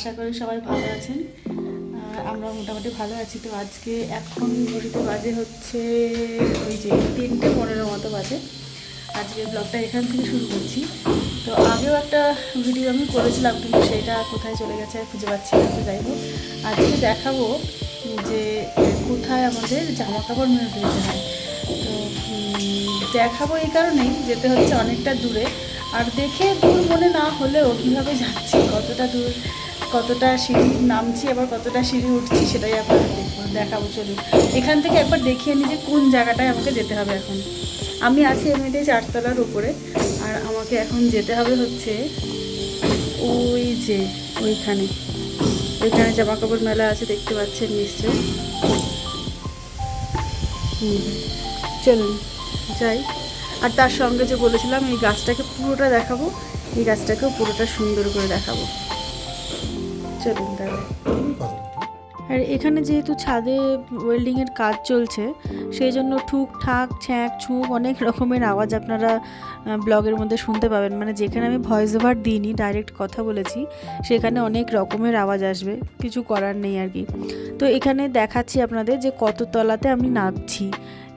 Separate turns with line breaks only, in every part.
আশা করি সবাই ভালো আছেন। আমরা মোটামুটি ভালো আছি। তো আজকে এখন ঘড়িতে বাজে হচ্ছে ওই যে তিনটে পনেরো মতো বাজে। আজকে ব্লগটা এখান থেকে শুরু করছি। তো আগেও একটা ভিডিও আমি করেছিলাম, কিন্তু সেটা কোথায় চলে গেছে খুঁজে পাচ্ছি না, তো যাই হোক। আজকে দেখাবো যে কোথায় আমাদের জামা কাপড় মেলে দিতে হয়। তো দেখাবো এই কারণেই যেতে হচ্ছে অনেকটা দূরে। আর দেখে দূর মনে না হলেও কীভাবে যাচ্ছি, কতটা দূর কতটা সিঁড়ি নামছি, আবার কতটা সিঁড়ি উঠছি সেটাই আপনাদের দেখব, দেখাবো চলুন। এখান থেকে একবার দেখিয়ে নিই যে কোন জায়গাটায় আমাকে যেতে হবে এখন। আমি আছি এমনিতেই চারতলার উপরে, আর আমাকে এখন যেতে হবে হচ্ছে ওই যে ওইখানে। ওইখানে জামা কাপড় মেলা আছে, দেখতে পাচ্ছেন নিশ্চয়ই। হুম, চলুন, যাই। আর তার সঙ্গে যে বলেছিলাম, এই গাছটাকে পুরোটা দেখাবো, এই গাছটাকেও পুরোটা সুন্দর করে দেখাবো। চলুন আর এখানে যেহেতু ছাদে ওয়েল্ডিংয়ের কাজ চলছে, সেই জন্য ঠুক, ঠাক, ছ্যাঁক, ছুঁক অনেক রকমের আওয়াজ আপনারা ব্লগের মধ্যে শুনতে পাবেন। মানে যেখানে আমি ভয়েস ওভার দিইনি ডাইরেক্ট কথা বলেছি, সেখানে অনেক রকমের আওয়াজ আসবে। কিছু করার নেই আর কি। তো এখানে দেখাচ্ছি আপনাদের যে কত তলাতে আমি নামছি।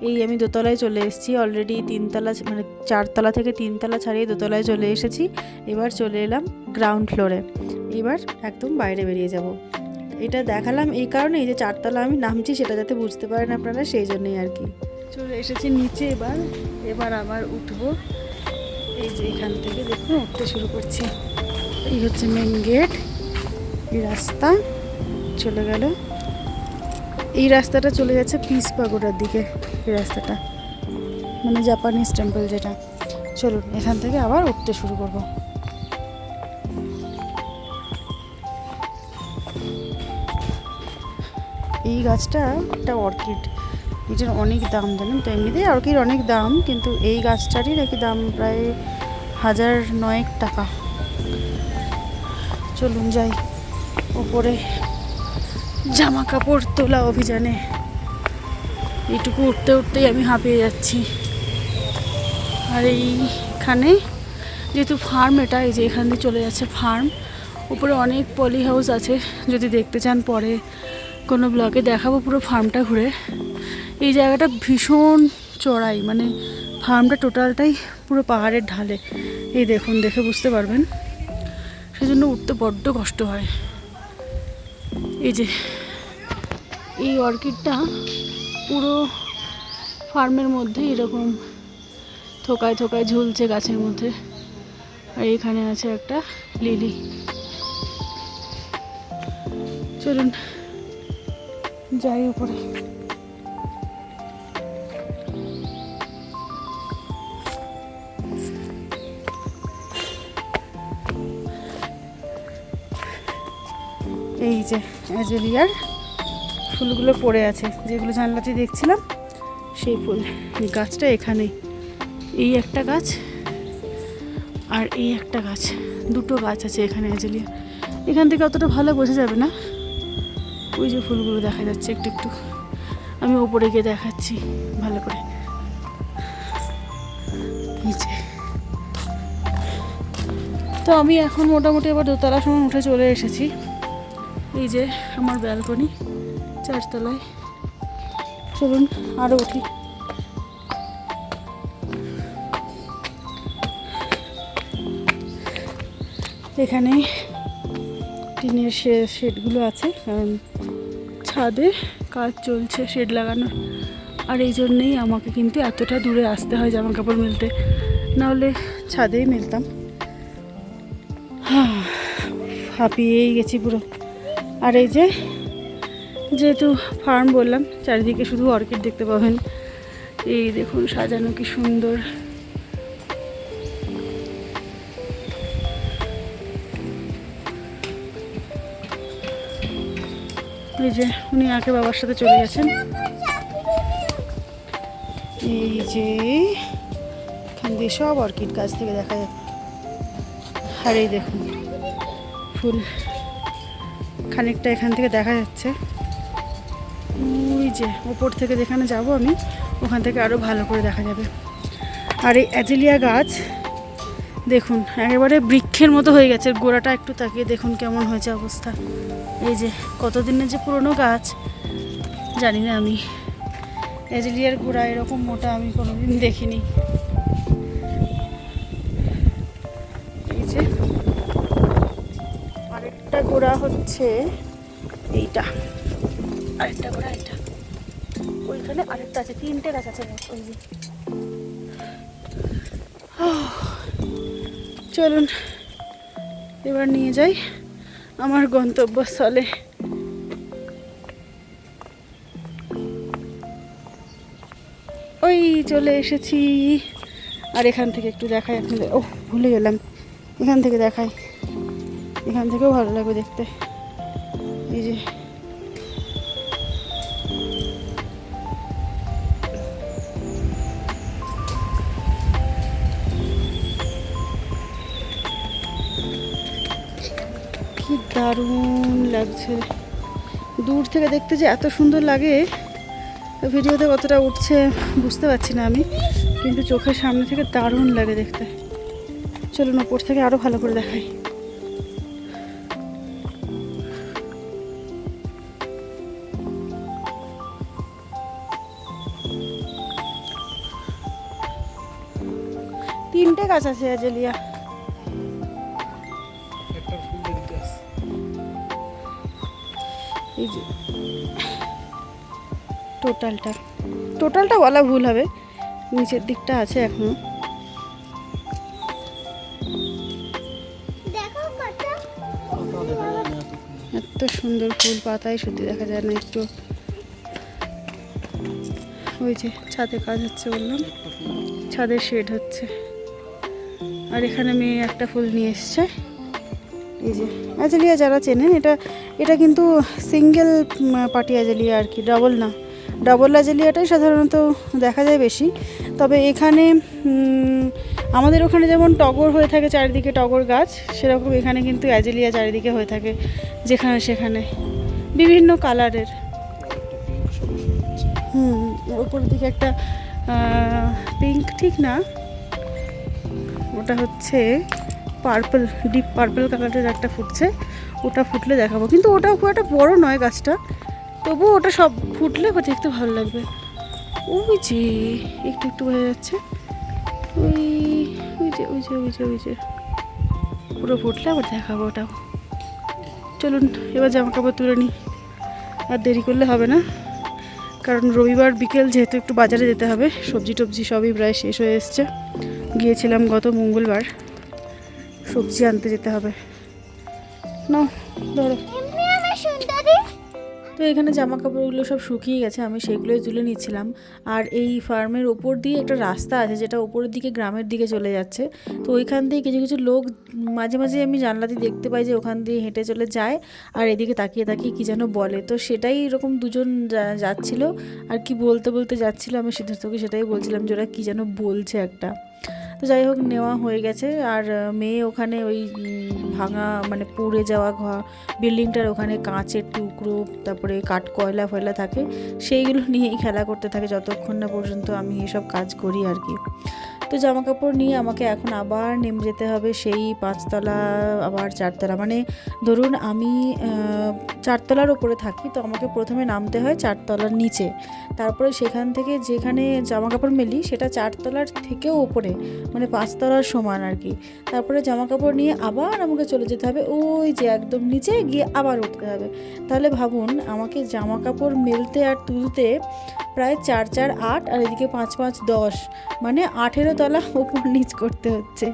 এই আমি দোতলায় চলে এসেছি। অলরেডি তিনতলা মানে চারতলা থেকে তিনতলা ছাড়িয়ে দোতলায় চলে এসেছি। এবার চলে এলাম গ্রাউন্ড ফ্লোরে এবার একদম বাইরে বেরিয়ে যাব। এটা দেখালাম এই কারণে এই যে চারতলা আমি নামছি সেটা যাতে বুঝতে পারেন আপনারা, সেই জন্যই আর কি। চলে এসেছি নিচে এবার এবার আবার উঠবো। এই যে এখান থেকে দেখুন, উঠতে শুরু করছি। এই হচ্ছে মেন গেট এই রাস্তা চলে গেল। এই রাস্তাটা চলে যাচ্ছে পিস পাগোড়ার দিকে, এই রাস্তাটা। মানে জাপানিজ টেম্পল যেটা। চলুন, এখান থেকে আবার উঠতে শুরু করব। এই গাছটা একটা অর্কিড, এটার অনেক দাম জানেন তো? এমনিতেই অর্কিড অনেক দাম, কিন্তু এই গাছটারই নাকি দাম প্রায় হাজার নয়েক টাকা। চলুন যাই ওপরে। জামা কাপড় তোলা অভিযানে। এইটুকু উঠতে উঠতেই আমি হাঁপিয়ে যাচ্ছি। আর এইখানে যেহেতু ফার্ম এটা এই যে এখান দিয়ে চলে যাচ্ছে ফার্ম, উপরে অনেক পলি হাউস আছে, যদি দেখতে চান পরে। কোনো ব্লগে দেখাবো পুরো ফার্মটা ঘুরে। এই জায়গাটা ভীষণ চড়াই মানে ফার্মটা টোটালটাই পুরো পাহাড়ের ঢালে। এই দেখুন, দেখে বুঝতে পারবেন। সেজন্য উঠতে বড্ড কষ্ট হয়। এই যে, এই অর্কিডটা পুরো ফার্মের মধ্যে এরকম থোকায় থোকায় ঝুলছে গাছের মধ্যে। আর এখানে আছে একটা লিলি চলুন যাই উপরে। এই যে অ্যাজেলিয়ার ফুলগুলো পড়ে আছে, যেগুলো জানলাতে দেখছিলাম, সেই ফুল। গাছটা এখানে এই একটা গাছ আর এই একটা গাছ। দুটো গাছ আছে এখানে অ্যাজেলিয়া। এখান থেকে অতটা ভালো বোঝা যাবে না। ওই যে ফুলগুলো দেখা যাচ্ছে একটু একটু। আমি ওপরে গিয়ে দেখাচ্ছি, ভালো করে। তো আমি এখন মোটামুটি আবার দোতলা সময় উঠে চলে এসেছি। এই যে আমার ব্যালকনি, চারতলায়। চলুন আরও উঠি। এখানে টিনের শেডগুলো আছে, কারণ ছাদে কাজ চলছে, শেড লাগানো। আর এই জন্যেই আমাকে কিন্তু এতটা দূরে আসতে হয় জামা কাপড় মেলতে নাহলে ছাদেই মেলতাম। হাঁপিয়েই গেছি পুরো। আর এই যে, যেহেতু ফার্ম বললাম, চারিদিকে শুধু অর্কিড দেখতে পাবেন। এই দেখুন, সাজানো কি সুন্দর। এই যে উনি আগে বাবার সাথে চলে গেছেন। এই যে এখান দিয়ে সব অর্কিড গাছ থেকে দেখা যায়। আর এই দেখুন, ফুল খানিকটা এখান থেকে দেখা যাচ্ছে। ওই যে ওপর থেকে যেখানে যাব আমি, ওখান থেকে আরও ভালো করে দেখা যাবে। আর এই অ্যাজেলিয়া গাছ, দেখুন, একেবারে বৃক্ষের মতো হয়ে গেছে। গোড়াটা একটু তাকিয়ে দেখুন কেমন হয়েছে অবস্থা। এই যে কতদিনের যে পুরনো গাছ, জানি না আমি। এজেলিয়ার গোড়া এরকম মোটা আমি কোনোদিন দেখিনি। এই যে, আরেকটা গোড়া হচ্ছে এইটা। আরেকটা গোড়া এটা। ওইখানে আরেকটা আছে, তিনটে গাছ আছে ওই যে। চলুন, এবার নিয়ে যাই আমার গন্তব্যস্থলে। ওই চলে এসেছি। আর এখান থেকে একটু দেখাই আপনাদের ও, ভুলে গেলাম। এখান থেকে দেখাই। এখান থেকেও ভালো লাগবে দেখতে। এই যে। কি দারুণ লাগছে। দূর থেকে দেখতে যে এত সুন্দর লাগে। ভিডিওতে কতটা উঠছে বুঝতে পারছি না আমি কিন্তু চোখের সামনে থেকে দারুণ লাগে দেখতে। চলুন ওপর থেকে আরও ভালো করে দেখাই। তিনটে গাছ আছে
আসছে
এই যে। টোটালটা। টোটালটা বলা ভুল হবে। নিচের দিকটা আছে
এখনও। এত
সুন্দর ফুল পাতায় সত্যি দেখা যায় না একটু। ওই যে ছাদে কাজ হচ্ছে বললাম। ছাদের শেড হচ্ছে। আর এখানে মেয়ে একটা ফুল নিয়ে এসছে। এই যে অ্যাজেলিয়া যারা চেনেন এটা এটা কিন্তু সিঙ্গেল পার্টি অ্যাজেলিয়া আর কি ডাবল না। ডাবল লাজেলিয়াটাই সাধারণত দেখা যায় বেশি। তবে এখানে আমাদের ওখানে যেমন টগর হয়ে থাকে চারিদিকে টগর গাছ, সেরকম এখানে কিন্তু অ্যাজেলিয়া চারিদিকে হয়ে থাকে যেখানে সেখানে। বিভিন্ন কালারের। হুম, ওপর দিকে একটা পিঙ্ক ঠিক না? ওটা হচ্ছে পার্পল, ডিপ পার্পল কালারের একটা ফুটছে। ওটা ফুটলে দেখাবো। কিন্তু ওটা খুব একটা বড় নয় গাছটা। তবুও ওটা সব ফুটলে দেখতে ভালো লাগবে। ওই যে, একটু একটু হয়ে যাচ্ছে। ওই ওই যে ওই যে ওই যে ওই যে। পুরো ফুটলে আবার দেখাবো ওটাও। চলুন, এবার জামা কাপড় তুলে নিই। আর দেরি করলে হবে না। কারণ রবিবার বিকেল যেহেতু একটু বাজারে যেতে হবে, সবজি টবজি সবই প্রায় শেষ হয়ে এসছে। গিয়েছিলাম গত মঙ্গলবার। সবজি আনতে যেতে হবে। না ধরো। তো এখানে জামা কাপড়গুলো সব শুকিয়ে গেছে, আমি সেগুলোই তুলে নিচ্ছিলাম। আর এই ফার্মের ওপর দিয়ে একটা রাস্তা আছে, যেটা ওপরের দিকে গ্রামের দিকে চলে যাচ্ছে। তো ওইখান দিয়ে কিছু কিছু লোক মাঝে মাঝে আমি জানলা দিয়ে দেখতে পাই যে ওখান দিয়ে হেঁটে চলে যায় আর এদিকে তাকিয়ে তাকিয়ে কী যেন বলে। তো সেটাই এরকম দুজন যাচ্ছিল আর কি বলতে বলতে যাচ্ছিল, আমি সিদ্ধার্থকে সেটাই বলছিলাম যে ওরা কী যেন বলছে একটা। তো যাই হোক, নেওয়া হয়ে গেছে। আর মেয়ে ওখানে ওই ভাঙা মানে পুড়ে যাওয়া ঘর বিল্ডিংটার ওখানে কাঁচের টুকরো, তারপরে কাঠ কয়লা ফয়লা থাকে, সেইগুলো নিয়েই খেলা করতে থাকে, যতক্ষণ না পর্যন্ত আমি এসব কাজ করি আর কি। তো জামা কাপড় নিয়ে আমাকে এখন আবার নেমে যেতে হবে সেই পাঁচতলা, আবার চারতলা। মানে ধরুন আমি চারতলার ওপরে থাকি, তো আমাকে প্রথমে নামতে হয় চারতলার নিচে। তারপরে সেখান থেকে যেখানে জামা কাপড় মেলি, সেটা চারতলার থেকেও ওপরে মানে পাঁচতলার সমান আর কি তারপরে জামা কাপড় নিয়ে আবার আমাকে চলে যেতে হবে ওই যে একদম নিচে, গিয়ে আবার উঠতে হবে। তাহলে ভাবুন, আমাকে জামা কাপড় মেলতে আর তুলতে প্রায় চার চার, আট, আর এদিকে পাঁচ পাঁচ, দশ মানে আঠেরো তলা ওপর নিচ করতে হচ্ছে।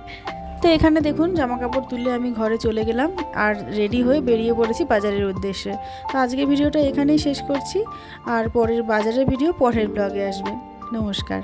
তো এখানে দেখুন জামা কাপড় তুলে আমি ঘরে চলে গেলাম আর রেডি হয়ে বেরিয়ে পড়েছি বাজারের উদ্দেশ্যে। তো আজকে ভিডিওটা এখানেই শেষ করছি। আর পরের বাজারের ভিডিও পরের ব্লগে আসবে। নমস্কার।